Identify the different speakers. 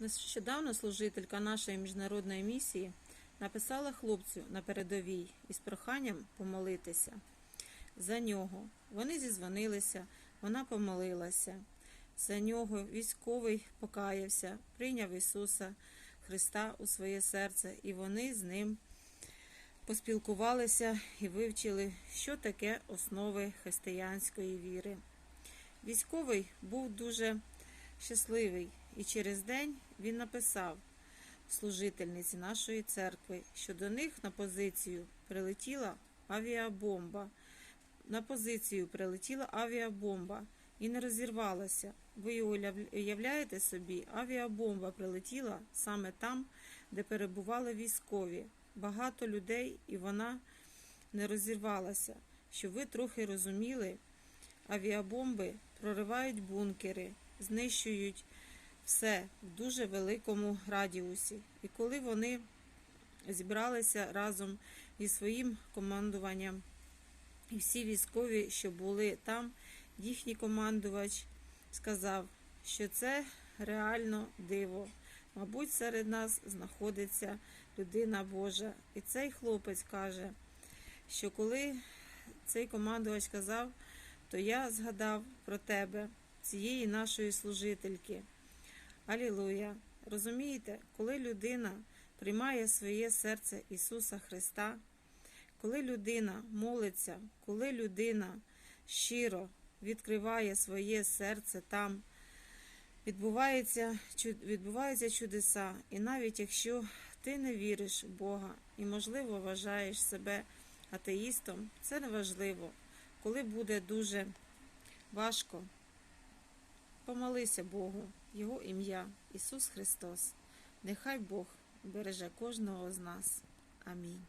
Speaker 1: Нещодавно служителька нашої міжнародної місії написала хлопцю на передовій із проханням помолитися за нього. Вони зізвонилися, вона помолилася. За нього військовий покаявся, прийняв Ісуса Христа у своє серце, і вони з ним поспілкувалися і вивчили, що таке основи християнської віри. Військовий був дуже щасливий, і через день він написав служительниці нашої церкви, що до них на позицію прилетіла авіабомба. На позицію прилетіла авіабомба і не розірвалася. Ви уяв- уявляєте собі, авіабомба прилетіла саме там, де перебували військові. Багато людей, і вона не розірвалася. Щоб ви трохи розуміли, авіабомби проривають бункери, знищують все в дуже великому радіусі. І коли вони зібралися разом зі своїм командуванням, і всі військові, що були там, їхній командувач сказав, що це реально диво. Мабуть, серед нас знаходиться людина Божа. І цей хлопець каже, що коли цей командувач казав, то я згадав про тебе, цієї нашої служительки. Алілуя! Розумієте, коли людина приймає своє серце Ісуса Христа, коли людина молиться, коли людина щиро відкриває своє серце там, відбувається, відбуваються чудеса. І навіть якщо ти не віриш в Бога і, можливо, вважаєш себе атеїстом, це не важливо. Коли буде дуже важко, помолися Богу, Його ім'я Ісус Христос. Нехай Бог береже кожного з нас. Амінь.